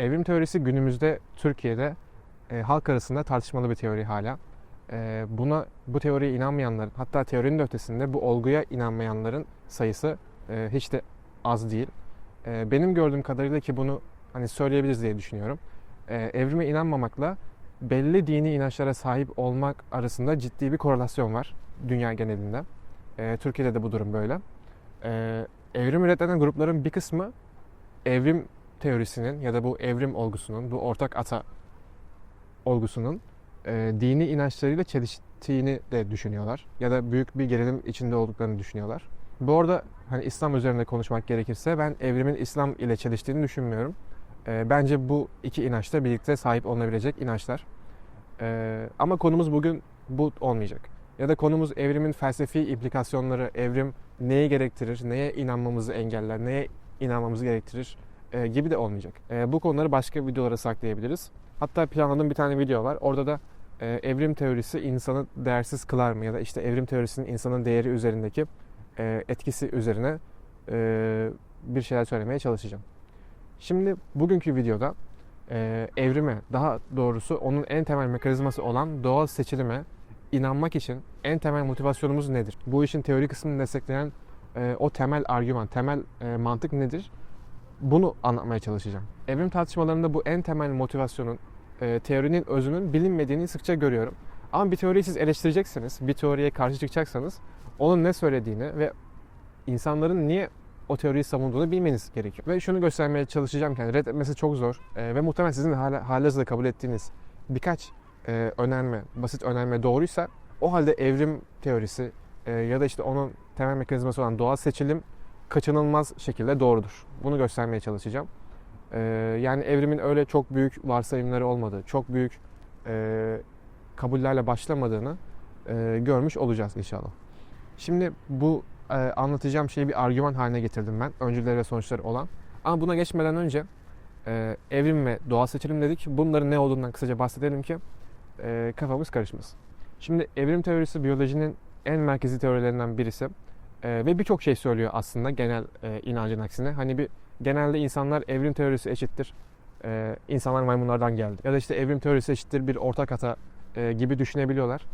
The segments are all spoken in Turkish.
Evrim teorisi günümüzde Türkiye'de e, halk arasında tartışmalı bir teori hala. E, buna bu teoriye inanmayanların hatta teorinin de ötesinde bu olguya inanmayanların sayısı e, hiç de az değil. E, benim gördüğüm kadarıyla ki bunu hani söyleyebiliriz diye düşünüyorum. E, evrime inanmamakla belli dini inançlara sahip olmak arasında ciddi bir korelasyon var dünya genelinde. E, Türkiye'de de bu durum böyle. E, evrim üreten grupların bir kısmı evrim teorisinin ya da bu evrim olgusunun, bu ortak ata olgusunun e, dini inançlarıyla çeliştiğini de düşünüyorlar. Ya da büyük bir gerilim içinde olduklarını düşünüyorlar. Bu arada hani İslam üzerinde konuşmak gerekirse ben evrimin İslam ile çeliştiğini düşünmüyorum. E, bence bu iki inanç da birlikte sahip olunabilecek inançlar. E, ama konumuz bugün bu olmayacak. Ya da konumuz evrimin felsefi implikasyonları, evrim neyi gerektirir, neye inanmamızı engeller, neye inanmamızı gerektirir e, gibi de olmayacak. E, bu konuları başka videolara saklayabiliriz. Hatta planladığım bir tane video var. Orada da e, evrim teorisi insanı değersiz kılar mı ya da işte evrim teorisinin insanın değeri üzerindeki e, etkisi üzerine e, bir şeyler söylemeye çalışacağım. Şimdi bugünkü videoda e, evrime, daha doğrusu onun en temel mekanizması olan doğal seçilime inanmak için en temel motivasyonumuz nedir? Bu işin teori kısmını destekleyen e, o temel argüman, temel e, mantık nedir? Bunu anlatmaya çalışacağım. Evrim tartışmalarında bu en temel motivasyonun, e, teorinin özünün bilinmediğini sıkça görüyorum. Ama bir teoriyi siz eleştireceksiniz, bir teoriye karşı çıkacaksanız onun ne söylediğini ve insanların niye o teoriyi savunduğunu bilmeniz gerekiyor. Ve şunu göstermeye çalışacağım ki yani reddetmesi çok zor e, ve muhtemelen sizin hala, halihazırda kabul ettiğiniz birkaç e, önerme, basit önerme doğruysa o halde evrim teorisi e, ya da işte onun temel mekanizması olan doğal seçilim kaçınılmaz şekilde doğrudur. Bunu göstermeye çalışacağım. E, yani evrimin öyle çok büyük varsayımları olmadığı, çok büyük e, kabullerle başlamadığını e, görmüş olacağız inşallah. Şimdi bu e, anlatacağım şeyi bir argüman haline getirdim ben. Öncüleri ve sonuçları olan. Ama buna geçmeden önce evrim ve doğal seçilim dedik. Bunların ne olduğundan kısaca bahsedelim ki kafamız karışmasın. Şimdi evrim teorisi biyolojinin en merkezi teorilerinden birisi. E, ve birçok şey söylüyor aslında genel e, inancın aksine. Hani bir genelde insanlar evrim teorisi eşittir. E, insanlar maymunlardan geldi. Ya da işte evrim teorisi eşittir bir ortak ata e, gibi düşünebiliyorlar.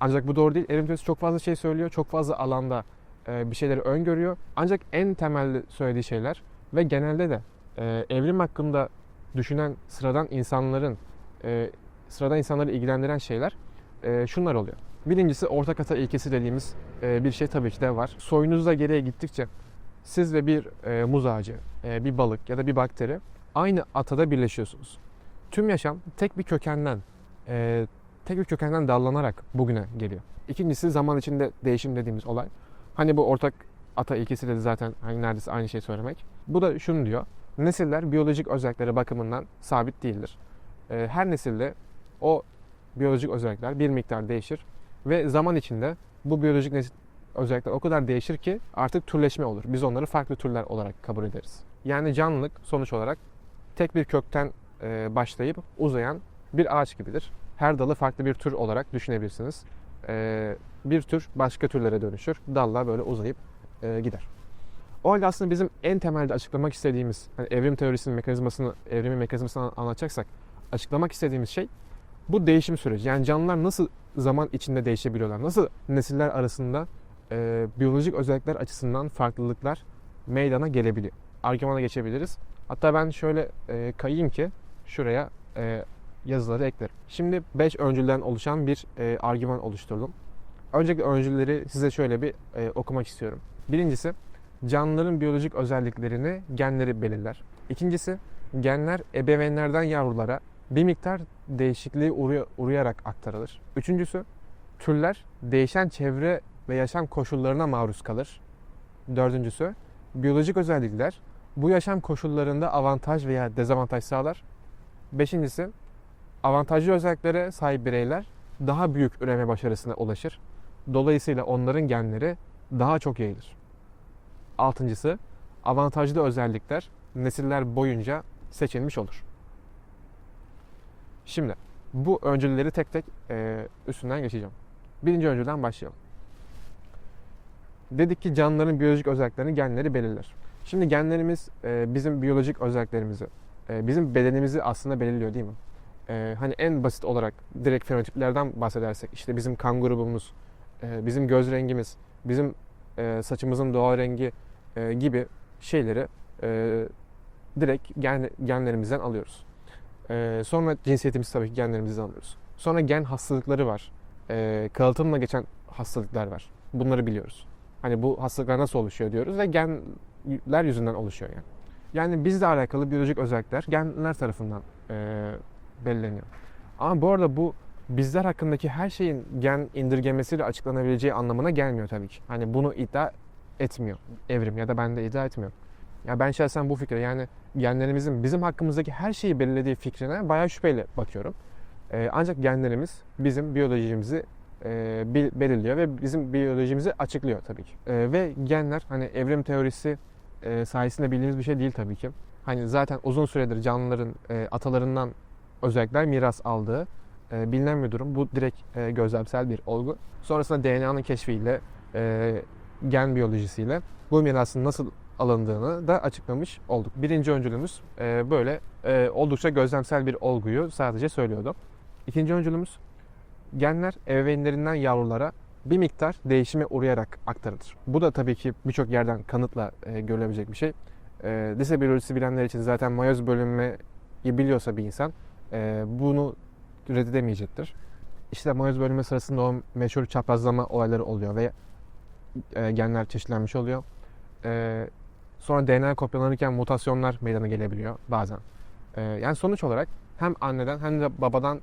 Ancak bu doğru değil. Evrim teorisi çok fazla şey söylüyor. Çok fazla alanda e, bir şeyleri öngörüyor. Ancak en temelde söylediği şeyler ve genelde de e, evrim hakkında düşünen sıradan insanların e, sıradan insanları ilgilendiren şeyler e, şunlar oluyor. Birincisi ortak ata ilkesi dediğimiz e, bir şey tabii ki de var. Soyunuzda geriye gittikçe siz ve bir e, muz ağacı, e, bir balık ya da bir bakteri aynı atada birleşiyorsunuz. Tüm yaşam tek bir kökenden, tek bir kökenden dallanarak bugüne geliyor. İkincisi zaman içinde değişim dediğimiz olay. Hani bu ortak ata ilkesiyle de zaten hani neredeyse aynı şey söylemek. Bu da şunu diyor. Nesiller biyolojik özellikleri bakımından sabit değildir. Her nesilde o biyolojik özellikler bir miktar değişir ve zaman içinde bu biyolojik özellikler o kadar değişir ki artık türleşme olur. Biz onları farklı türler olarak kabul ederiz. Yani canlılık sonuç olarak tek bir kökten e, başlayıp uzayan bir ağaç gibidir. Her dalı farklı bir tür olarak düşünebilirsiniz. E, bir tür başka türlere dönüşür. Dalla böyle uzayıp e, gider. O halde aslında bizim en temelde açıklamak istediğimiz, hani evrim teorisinin mekanizmasını, evrimin mekanizmasını anlatacaksak açıklamak istediğimiz şey bu değişim süreci. Yani canlılar nasıl zaman içinde değişebiliyorlar? Nasıl nesiller arasında e, biyolojik özellikler açısından farklılıklar meydana gelebiliyor? Argümana geçebiliriz. Hatta ben şöyle e, kayayım ki şuraya e, yazıları eklerim. Şimdi 5 öncülden oluşan bir e, argüman oluşturdum. Öncelikle öncülleri size şöyle bir e, okumak istiyorum. Birincisi canlıların biyolojik özelliklerini genleri belirler. İkincisi genler ebeveynlerden yavrulara bir miktar değişikliğe uğray- uğrayarak aktarılır. Üçüncüsü türler değişen çevre ve yaşam koşullarına maruz kalır. Dördüncüsü biyolojik özellikler bu yaşam koşullarında avantaj veya dezavantaj sağlar. Beşincisi avantajlı özelliklere sahip bireyler daha büyük üreme başarısına ulaşır. Dolayısıyla onların genleri daha çok yayılır. Altıncısı avantajlı özellikler nesiller boyunca seçilmiş olur. Şimdi bu öncülleri tek tek e, üstünden geçeceğim. Birinci öncülden başlayalım. Dedik ki canlıların biyolojik özelliklerini genleri belirler. Şimdi genlerimiz e, bizim biyolojik özelliklerimizi e, bizim bedenimizi aslında belirliyor değil mi? E, hani en basit olarak direkt fenotiplerden bahsedersek işte bizim kan grubumuz, e, bizim göz rengimiz, bizim e, saçımızın doğal rengi e, gibi şeyleri e, direkt gen, genlerimizden alıyoruz. E, sonra cinsiyetimiz tabii ki genlerimizden alıyoruz. Sonra gen hastalıkları var. E, kalıtımla geçen hastalıklar var. Bunları biliyoruz. Hani bu hastalıklar nasıl oluşuyor diyoruz ve genler yüzünden oluşuyor yani. Yani bizle alakalı biyolojik özellikler genler tarafından e, belirleniyor. Ama bu arada bu bizler hakkındaki her şeyin gen indirgemesiyle açıklanabileceği anlamına gelmiyor tabii ki. Hani bunu iddia etmiyor evrim ya da ben de iddia etmiyorum. Ya ben şahsen bu fikre yani genlerimizin bizim hakkımızdaki her şeyi belirlediği fikrine bayağı şüpheyle bakıyorum. Ee, ancak genlerimiz bizim biyolojimizi e, belirliyor ve bizim biyolojimizi açıklıyor tabii ki. Ee, ve genler hani evrim teorisi e, sayesinde bildiğimiz bir şey değil tabii ki. Hani zaten uzun süredir canlıların e, atalarından özellikler miras aldığı e, bilinen bir durum. Bu direkt e, gözlemsel bir olgu. Sonrasında DNA'nın keşfiyle, e, gen biyolojisiyle bu mirasın nasıl alındığını da açıklamış olduk. Birinci öncülümüz e, böyle e, oldukça gözlemsel bir olguyu sadece söylüyordu. İkinci öncülümüz genler ebeveynlerinden yavrulara bir miktar değişime uğrayarak aktarılır. Bu da tabii ki birçok yerden kanıtla e, görülebilecek bir şey. E, lise biyolojisi bilenler için zaten mayoz bölünmeyi biliyorsa bir insan e, bunu reddedemeyecektir. İşte mayoz bölünme sırasında o meşhur çaprazlama olayları oluyor ve e, genler çeşitlenmiş oluyor. E, sonra DNA kopyalanırken mutasyonlar meydana gelebiliyor bazen. E, yani sonuç olarak hem anneden hem de babadan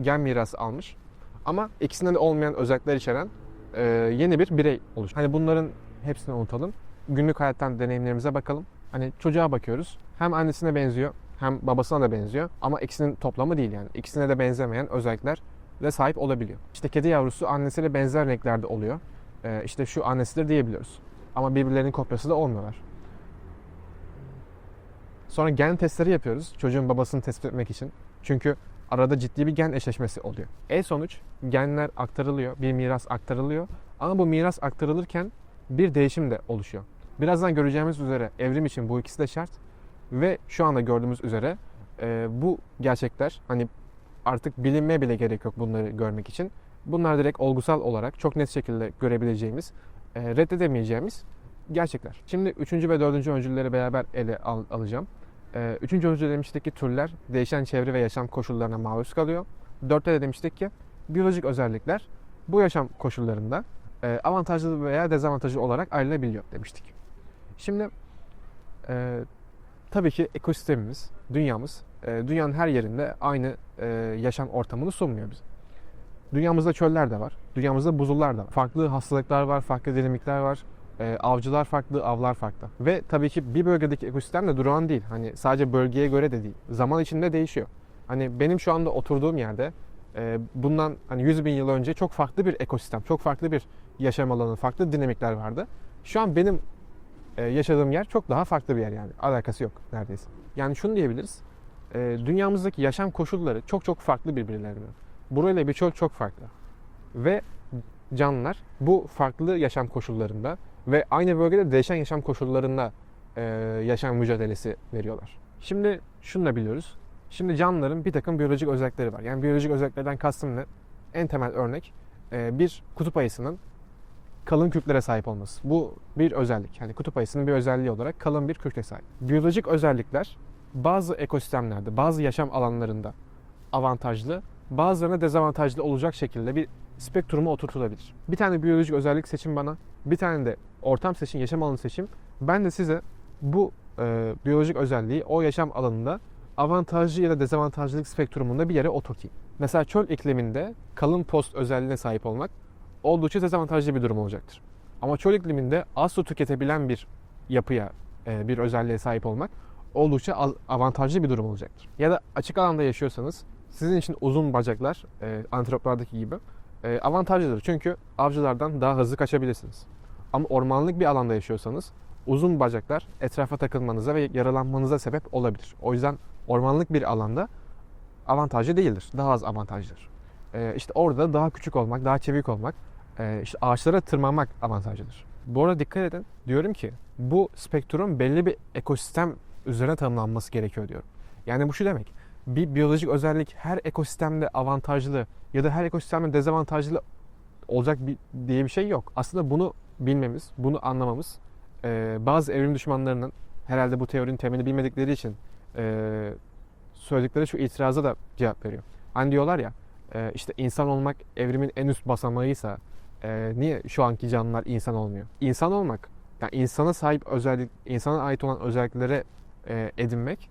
gen mirası almış ama ikisinden de olmayan özellikler içeren e, yeni bir birey oluş. Hani bunların hepsini unutalım. Günlük hayattan deneyimlerimize bakalım. Hani çocuğa bakıyoruz. Hem annesine benziyor hem babasına da benziyor ama ikisinin toplamı değil yani. İkisine de benzemeyen özellikler de sahip olabiliyor. İşte kedi yavrusu annesiyle benzer renklerde oluyor. Ee, işte şu annesidir diyebiliyoruz. Ama birbirlerinin kopyası da olmuyorlar. Sonra gen testleri yapıyoruz çocuğun babasını tespit etmek için. Çünkü arada ciddi bir gen eşleşmesi oluyor. E sonuç genler aktarılıyor, bir miras aktarılıyor. Ama bu miras aktarılırken bir değişim de oluşuyor. Birazdan göreceğimiz üzere evrim için bu ikisi de şart. Ve şu anda gördüğümüz üzere e, bu gerçekler hani artık bilinmeye bile gerek yok bunları görmek için. Bunlar direkt olgusal olarak çok net şekilde görebileceğimiz, e, reddedemeyeceğimiz gerçekler. Şimdi üçüncü ve dördüncü öncülleri beraber ele al- alacağım. E, üçüncü öncül demiştik ki türler değişen çevre ve yaşam koşullarına maruz kalıyor. Dörtte de demiştik ki biyolojik özellikler bu yaşam koşullarında e, avantajlı veya dezavantajlı olarak ayrılabiliyor demiştik. Şimdi e, tabii ki ekosistemimiz, dünyamız, e, dünyanın her yerinde aynı e, yaşam ortamını sunmuyor bize. Dünyamızda çöller de var, dünyamızda buzullar da var. Farklı hastalıklar var, farklı dinamikler var. E, avcılar farklı, avlar farklı. Ve tabii ki bir bölgedeki ekosistem de durağan değil. Hani sadece bölgeye göre de değil. Zaman içinde değişiyor. Hani benim şu anda oturduğum yerde e, bundan hani 100 bin yıl önce çok farklı bir ekosistem, çok farklı bir yaşam alanı, farklı dinamikler vardı. Şu an benim e, yaşadığım yer çok daha farklı bir yer yani. Alakası yok neredeyse. Yani şunu diyebiliriz. E, dünyamızdaki yaşam koşulları çok çok farklı birbirlerinden. Burayla bir çöl çok farklı. Ve canlılar bu farklı yaşam koşullarında ve aynı bölgede değişen yaşam koşullarında e, yaşam mücadelesi veriyorlar. Şimdi şunu da biliyoruz. Şimdi canlıların bir takım biyolojik özellikleri var. Yani biyolojik özelliklerden kastım ne? En temel örnek e, bir kutup ayısının kalın kürklere sahip olması. Bu bir özellik. Yani kutup ayısının bir özelliği olarak kalın bir kürke sahip. Biyolojik özellikler bazı ekosistemlerde, bazı yaşam alanlarında avantajlı, bazılarına dezavantajlı olacak şekilde bir spektruma oturtulabilir. Bir tane biyolojik özellik seçin bana, bir tane de ortam seçin, yaşam alanı seçin. Ben de size bu e, biyolojik özelliği o yaşam alanında avantajlı ya da dezavantajlılık spektrumunda bir yere oturtayım. Mesela çöl ikliminde kalın post özelliğine sahip olmak oldukça dezavantajlı bir durum olacaktır. Ama çöl ikliminde az su tüketebilen bir yapıya, e, bir özelliğe sahip olmak oldukça avantajlı bir durum olacaktır. Ya da açık alanda yaşıyorsanız sizin için uzun bacaklar, e, antroplardaki gibi e, avantajlıdır. Çünkü avcılardan daha hızlı kaçabilirsiniz. Ama ormanlık bir alanda yaşıyorsanız uzun bacaklar etrafa takılmanıza ve yaralanmanıza sebep olabilir. O yüzden ormanlık bir alanda avantajlı değildir. Daha az avantajlıdır. E, işte orada daha küçük olmak, daha çevik olmak, e, işte ağaçlara tırmanmak avantajlıdır. Bu arada dikkat edin. Diyorum ki bu spektrum belli bir ekosistem üzerine tanımlanması gerekiyor diyorum. Yani bu şu demek. Bir biyolojik özellik her ekosistemde avantajlı ya da her ekosistemde dezavantajlı olacak bir, diye bir şey yok. Aslında bunu bilmemiz, bunu anlamamız e, bazı evrim düşmanlarının herhalde bu teorinin temelini bilmedikleri için e, söyledikleri şu itiraza da cevap veriyor. Hani diyorlar ya e, işte insan olmak evrimin en üst basamağıysa e, niye şu anki canlılar insan olmuyor? İnsan olmak, yani insana sahip özellik, insana ait olan özelliklere e, edinmek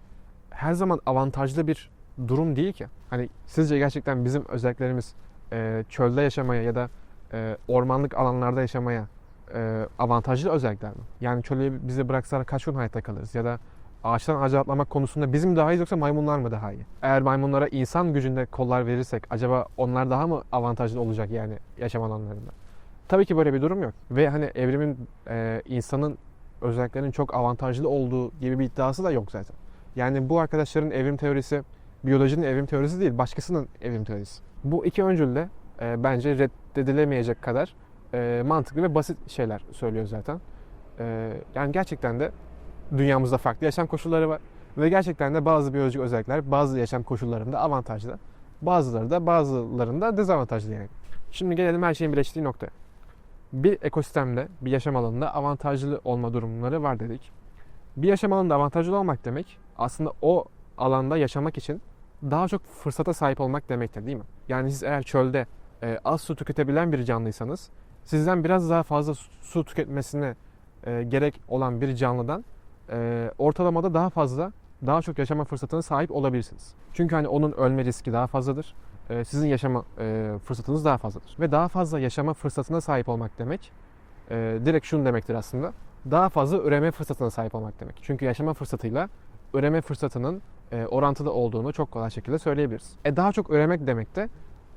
her zaman avantajlı bir durum değil ki. Hani sizce gerçekten bizim özelliklerimiz e, çölde yaşamaya ya da e, ormanlık alanlarda yaşamaya e, avantajlı özellikler mi? Yani çölü bize bıraksalar kaç gün hayatta kalırız? Ya da ağaçtan ağaca atlamak konusunda bizim daha iyiyiz yoksa maymunlar mı daha iyi? Eğer maymunlara insan gücünde kollar verirsek acaba onlar daha mı avantajlı olacak yani yaşam alanlarında? Tabii ki böyle bir durum yok. Ve hani evrimin e, insanın özelliklerinin çok avantajlı olduğu gibi bir iddiası da yok zaten. Yani bu arkadaşların evrim teorisi biyolojinin evrim teorisi değil, başkasının evrim teorisi. Bu iki öncül de e, bence reddedilemeyecek kadar e, mantıklı ve basit şeyler söylüyor zaten. E, yani gerçekten de dünyamızda farklı yaşam koşulları var ve gerçekten de bazı biyolojik özellikler bazı yaşam koşullarında avantajlı. Bazıları da bazılarında dezavantajlı yani. Şimdi gelelim her şeyin birleştiği noktaya. Bir ekosistemde, bir yaşam alanında avantajlı olma durumları var dedik. Bir yaşam alanında avantajlı olmak demek aslında o alanda yaşamak için daha çok fırsata sahip olmak demektir değil mi? Yani siz eğer çölde e, az su tüketebilen bir canlıysanız sizden biraz daha fazla su- tüketmesine e, gerek olan bir canlıdan e, ortalamada daha fazla daha çok yaşama fırsatına sahip olabilirsiniz. Çünkü hani onun ölme riski daha fazladır. E, sizin yaşama e, fırsatınız daha fazladır. Ve daha fazla yaşama fırsatına sahip olmak demek e, direkt şunu demektir aslında. Daha fazla üreme fırsatına sahip olmak demek. Çünkü yaşama fırsatıyla üreme fırsatının e, orantılı olduğunu çok kolay şekilde söyleyebiliriz. E daha çok üremek demek de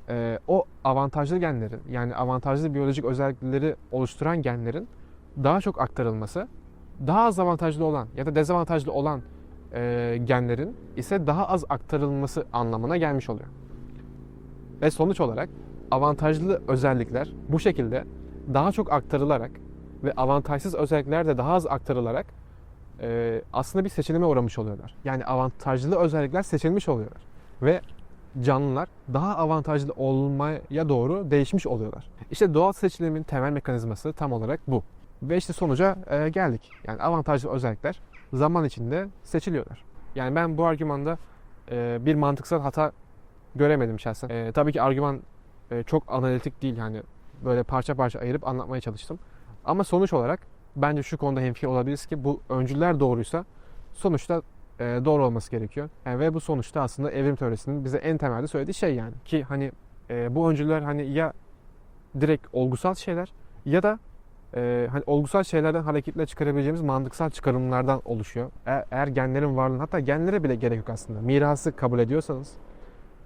e, o avantajlı genlerin yani avantajlı biyolojik özellikleri oluşturan genlerin daha çok aktarılması, daha az avantajlı olan ya da dezavantajlı olan e, genlerin ise daha az aktarılması anlamına gelmiş oluyor. Ve sonuç olarak avantajlı özellikler bu şekilde daha çok aktarılarak ve avantajsız özellikler de daha az aktarılarak e, aslında bir seçilime uğramış oluyorlar. Yani avantajlı özellikler seçilmiş oluyorlar. Ve canlılar daha avantajlı olmaya doğru değişmiş oluyorlar. İşte doğal seçilimin temel mekanizması tam olarak bu. Ve işte sonuca e, geldik. Yani avantajlı özellikler zaman içinde seçiliyorlar. Yani ben bu argümanda e, bir mantıksal hata göremedim şahsen. E, tabii ki argüman e, çok analitik değil yani böyle parça parça ayırıp anlatmaya çalıştım. Ama sonuç olarak bence şu konuda hemfikir olabiliriz ki bu öncüller doğruysa sonuçta e, doğru olması gerekiyor. Yani ve bu sonuçta aslında evrim teorisinin bize en temelde söylediği şey yani. Ki hani e, bu öncüller hani ya direkt olgusal şeyler ya da e, hani olgusal şeylerden hareketle çıkarabileceğimiz mantıksal çıkarımlardan oluşuyor. Eğer, eğer genlerin varlığını hatta genlere bile gerek yok aslında. Mirası kabul ediyorsanız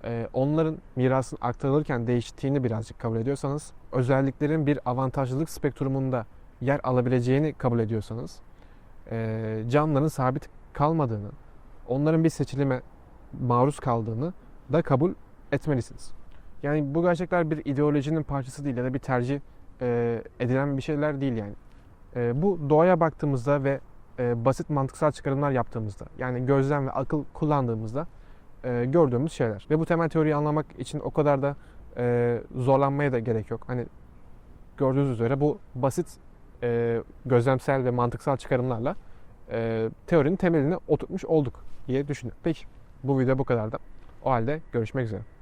e, onların mirasın aktarılırken değiştiğini birazcık kabul ediyorsanız özelliklerin bir avantajlılık spektrumunda yer alabileceğini kabul ediyorsanız canlıların sabit kalmadığını, onların bir seçilime maruz kaldığını da kabul etmelisiniz. Yani bu gerçekler bir ideolojinin parçası değil ya da bir tercih edilen bir şeyler değil yani. Bu doğaya baktığımızda ve basit mantıksal çıkarımlar yaptığımızda yani gözlem ve akıl kullandığımızda gördüğümüz şeyler. Ve bu temel teoriyi anlamak için o kadar da zorlanmaya da gerek yok. Hani gördüğünüz üzere bu basit e, gözlemsel ve mantıksal çıkarımlarla e, teorinin temelini oturtmuş olduk diye düşünüyorum. Peki bu video bu kadar da. O halde görüşmek üzere.